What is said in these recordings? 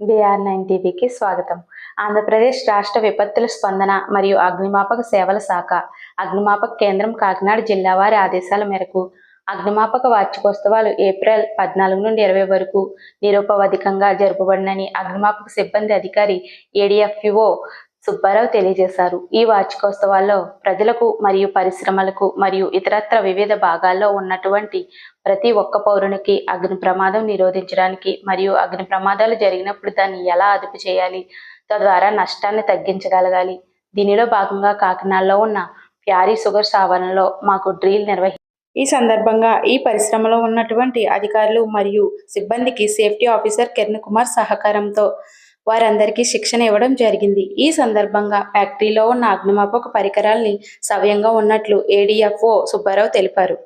BR nine టీవీకి స్వాగతం. ఆంధ్రప్రదేశ్ రాష్ట్ర విపత్తుల స్పందన మరియు అగ్నిమాపక సేవల శాఖ అగ్నిమాపక కేంద్రం కాకినాడ జిల్లా వారి ఆదేశాల మేరకు అగ్నిమాపక వార్షికోత్సవాలు ఏప్రిల్ పద్నాలుగు నుండి ఇరవై వరకు నిరూపవధికంగా జరుపబడినని అగ్నిమాపక సిబ్బంది అధికారి ఏడిఎఫ్ఈఓ సుబ్బారావు తెలియజేశారు. ఈ వార్షికోత్సవాల్లో ప్రజలకు మరియు పరిశ్రమలకు మరియు ఇతరత్ర వివిధ భాగాల్లో ఉన్నటువంటి ప్రతి ఒక్క పౌరునికి అగ్ని ప్రమాదం నిరోధించడానికి మరియు అగ్ని ప్రమాదాలు జరిగినప్పుడు దాన్ని ఎలా అదుపు చేయాలి తద్వారా నష్టాన్ని తగ్గించగలగాలి. దీనిలో భాగంగా కాకినాడలో ఉన్న ప్యారీ షుగర్ ఆవరణలో మాకు డ్రిల్ నిర్వహి ఈ సందర్భంగా ఈ పరిశ్రమలో ఉన్నటువంటి అధికారులు మరియు సిబ్బందికి సేఫ్టీ ఆఫీసర్ కిరణ్ కుమార్ సహకారంతో వారందరికీ శిక్షణ ఇవ్వడం జరిగింది. ఈ సందర్భంగా ఫ్యాక్టరీలో ఉన్న అగ్నిమాపక పరికరాల్ని సవ్యంగా ఉన్నట్లు ఏడీఎఫ్ఓ సుబ్బారావు తెలిపారు.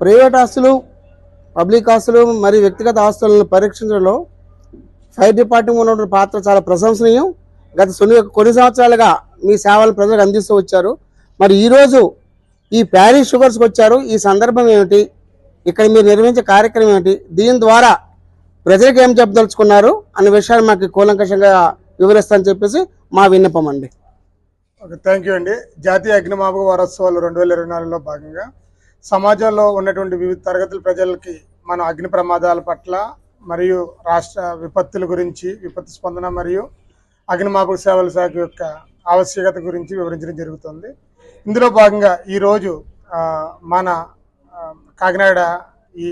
ప్రైవేట్ ఆస్తులు పబ్లిక్ ఆస్తులు మరియు వ్యక్తిగత ఆస్తులను పరీక్షించడంలో ఫైర్ డిపార్ట్మెంట్ ఉన్నటువంటి పాత్ర చాలా ప్రశంసనీయం. గత కొన్ని కొన్ని సంవత్సరాలుగా మీ సేవలు ప్రజలకు అందిస్తూ వచ్చారు. మరి ఈరోజు ఈ ప్యారిస్ షుగర్స్కి వచ్చారు. ఈ సందర్భం ఏమిటి? ఇక్కడ మీరు నిర్వహించే కార్యక్రమం ఏమిటి? దీని ద్వారా ప్రజలకు ఏం చెప్పదలుచుకున్నారు? అనే విషయాలు మాకు కూలంకషంగా వివరిస్తానని చెప్పేసి మా విన్నపం అండి. ఓకే థ్యాంక్ యూ అండి. జాతీయ అగ్నిమాపక వారోత్సవాలు రెండు వేల ఇరవై నాలుగులో భాగంగా సమాజంలో ఉన్నటువంటి వివిధ తరగతుల ప్రజలకి మన అగ్ని ప్రమాదాల పట్ల మరియు రాష్ట్ర విపత్తుల గురించి విపత్తు స్పందన మరియు అగ్నిమాపక సేవల శాఖ యొక్క ఆవశ్యకత గురించి వివరించడం జరుగుతుంది. ఇందులో భాగంగా ఈరోజు మన కాకినాడ